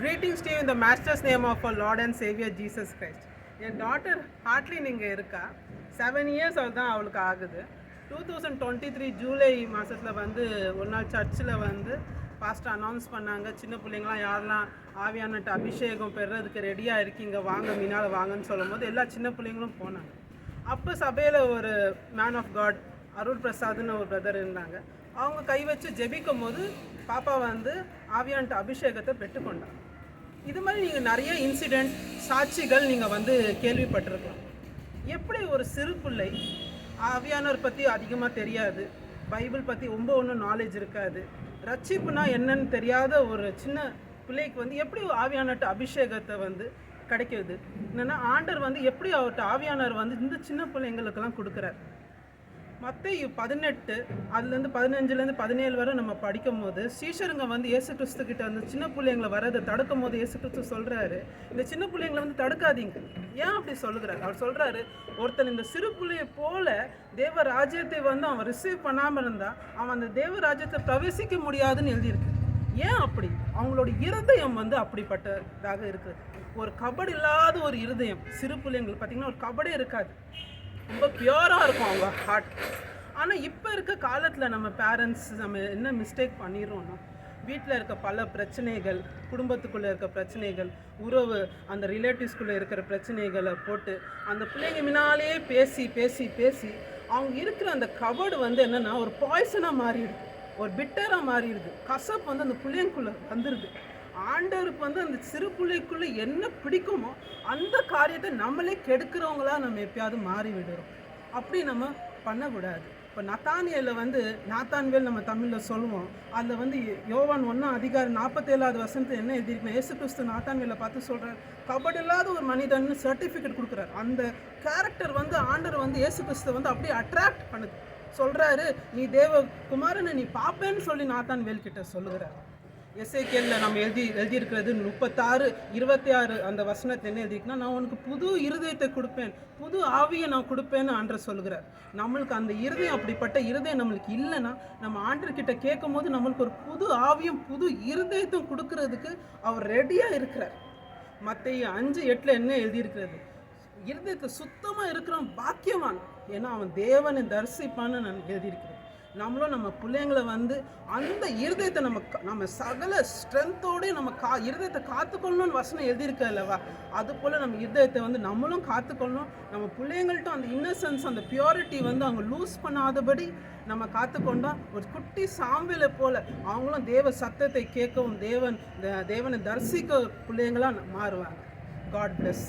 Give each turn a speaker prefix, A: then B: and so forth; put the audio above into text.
A: Greetings to you in the Master's name of our Lord and Savior Jesus Christ. என் daughter Hartlin இங்கே இருக்கா? Seven years அவள் தான் அவளுக்கு ஆகுது. Two thousand twenty three July மாதத்தில் வந்து ஒரு நாள் சர்ச்சில் வந்து பாஸ்ட் அனௌன்ஸ் பண்ணாங்க. சின்ன பிள்ளைங்களாம் யாரெல்லாம் ஆவியானட்டு அபிஷேகம் பெறுறதுக்கு ரெடியாக இருக்கீங்க வாங்க மீனால் வாங்கன்னு சொல்லும்போது எல்லா சின்ன பிள்ளைங்களும் போனாங்க. அப்போ சபையில் ஒரு மேன் ஆஃப் காட் அருள் பிரசாத்னு ஒரு பிரதர் இருந்தாங்க. அவங்க கை வச்சு ஜெபிக்கும் போது பாப்பா வந்து ஆவியான்ட்டு அபிஷேகத்தை பெற்றுக்கொண்டாங்க இது மாதிரி நீங்கள் நிறைய இன்சிடெண்ட் சாட்சிகள் நீங்கள் வந்து கேள்விப்பட்டிருக்கலாம். எப்படி ஒரு சிறு பிள்ளை ஆவியானவர் பற்றி அதிகமாக தெரியாது பைபிள் பற்றி ரொம்ப ஒன்றும் நாலேஜ் இருக்காது ரட்சிப்புனா என்னன்னு தெரியாத ஒரு சின்ன பிள்ளைக்கு வந்து எப்படி ஆவியானட்டு அபிஷேகத்தை வந்து கிடைக்கிறது? என்னென்னா ஆண்டர் வந்து எப்படி அவர்கிட்ட ஆவியானவர் வந்து இந்த சின்ன பிள்ளைங்களுக்கெல்லாம் கொடுக்குறாரு? மற்ற பதினெட்டு அதுலேருந்து பதினஞ்சுலேருந்து பதினேழு வரை நம்ம படிக்கும் போது சீஷருங்க வந்து இயேசு கிறிஸ்து கிட்ட அந்த சின்ன பிள்ளைங்களை வரதை தடுக்கும் போது இயேசு கிறிஸ்து சொல்கிறாரு இந்த சின்ன பிள்ளைங்களை வந்து தடுக்காதீங்க. ஏன் அப்படி சொல்லுகிறாரு அவர் சொல்கிறாரு ஒருத்தன் இந்த சிறு பிள்ளையை போல தேவ ராஜ்யத்தை வந்து அவன் ரிசீவ் பண்ணாமல் இருந்தால் அவன் அந்த தேவ ராஜ்யத்தை பிரவேசிக்க முடியாதுன்னு எழுதியிருக்கு. ஏன் அப்படி? அவங்களோட இருதயம் வந்து அப்படிப்பட்டதாக இருக்குது. ஒரு கபடு இல்லாத ஒரு இருதயம் சிறு பிள்ளைங்களுக்கு. பார்த்தீங்கன்னா ஒரு கபடே இருக்காது. ரொம்ப பியூராக இருக்கும் அவங்க ஹார்ட் ஆனால் இப்போ இருக்க காலத்தில் நம்ம பேரண்ட்ஸ் நம்ம என்ன மிஸ்டேக் பண்ணிடுறோம்னா வீட்டில் இருக்க பல பிரச்சனைகள் குடும்பத்துக்குள்ளே இருக்க பிரச்சனைகள் உறவு அந்த ரிலேட்டிவ்ஸ்குள்ளே இருக்கிற பிரச்சனைகளை போட்டு அந்த பிள்ளைங்க முன்னாலே பேசி பேசி பேசி அவங்க இருக்கிற அந்த கபடு வந்து என்னென்னா ஒரு பாய்சனாக மாறிடுது. ஒரு பிட்டராக மாறிடுது. கசப்பு வந்து அந்த பிள்ளைங்களுக்குள்ளே வந்துடுது ஆண்டவருக்கு வந்து அந்த சிறு பிள்ளைக்குள்ளே என்ன பிடிக்குமோ அந்த காரியத்தை நம்மளே கெடுக்கிறவங்களா நம்ம எப்பயாவது மாறி விடுறோம் அப்படி நம்ம பண்ணக்கூடாது. இப்போ நத்தானியலில் வந்து நாத்தான்வேல் நம்ம தமிழில் சொல்லுவோம். அதில் வந்து யோவான் ஒன்றாம் அதிகாரம் நாற்பத்தேழாவது வசனத்தில் என்ன எழுதியிருக்குன்னா ஏசு கிறிஸ்து நாத்தான்வேலை பார்த்து சொல்கிறார் கபடு இல்லாத ஒரு மனிதன் சர்டிஃபிகேட் கொடுக்குறாரு. அந்த கேரக்டர் வந்து ஆண்டர் வந்து ஏசு கிறிஸ்து வந்து அப்படியே அட்ராக்ட் பண்ணுது. சொல்கிறாரு நீ தேவ குமாரனை நீ பார்ப்பேன்னு சொல்லி நாத்தான் வேல் கிட்ட சொல்லுகிறார். எஸ்ஐகேல நம்ம எழுதி எழுதியிருக்கிறது முப்பத்தாறு இருபத்தி ஆறு அந்த வசனத்தை என்ன எழுதிருக்குன்னா நான் உனக்கு புது இருதயத்தை கொடுப்பேன் புது ஆவியை நான் கொடுப்பேன்னு ஆண்டர் சொல்கிறார் நம்மளுக்கு அந்த இருதயம் அப்படிப்பட்ட இருதயம் நம்மளுக்கு இல்லைன்னா நம்ம ஆண்டர்கிட்ட கேட்கும் போது நம்மளுக்கு ஒரு புது ஆவியும் புது இருதயத்தையும் கொடுக்கறதுக்கு அவர் ரெடியாக இருக்கிறார். மற்ற அஞ்சு எட்டில் என்ன எழுதியிருக்கிறது? இருதயத்தை சுத்தமாக இருக்கிறவன் பாக்கியவான். ஏன்னா அவன் தேவனை தரிசிப்பான்னு நான் எழுதியிருக்கிறேன். நம்மளும் நம்ம பிள்ளைங்களை வந்து அந்த இருதயத்தை நம்ம க- நம்ம சகல ஸ்ட்ரென்த்தோடய நம்ம கா இருதயத்தை காத்துக்கொள்ளணும்னு வசனம் எழுதியிருக்க இல்லவா? அது போல் நம்ம இருதயத்தை வந்து நம்மளும் காத்துக்கொள்ளணும். நம்ம பிள்ளைங்கள்ட்ட அந்த இன்னசென்ஸ் அந்த பியூரிட்டி வந்து அவங்க லூஸ் பண்ணாதபடி நம்ம காத்துக்கொண்டா ஒரு குட்டி சாம்பலை போல அவங்களும் தேவ சத்தத்தை கேட்கவும் தேவன் தேவனை தரிசிக்க பிள்ளைங்களாக மாறுவாங்க. God plus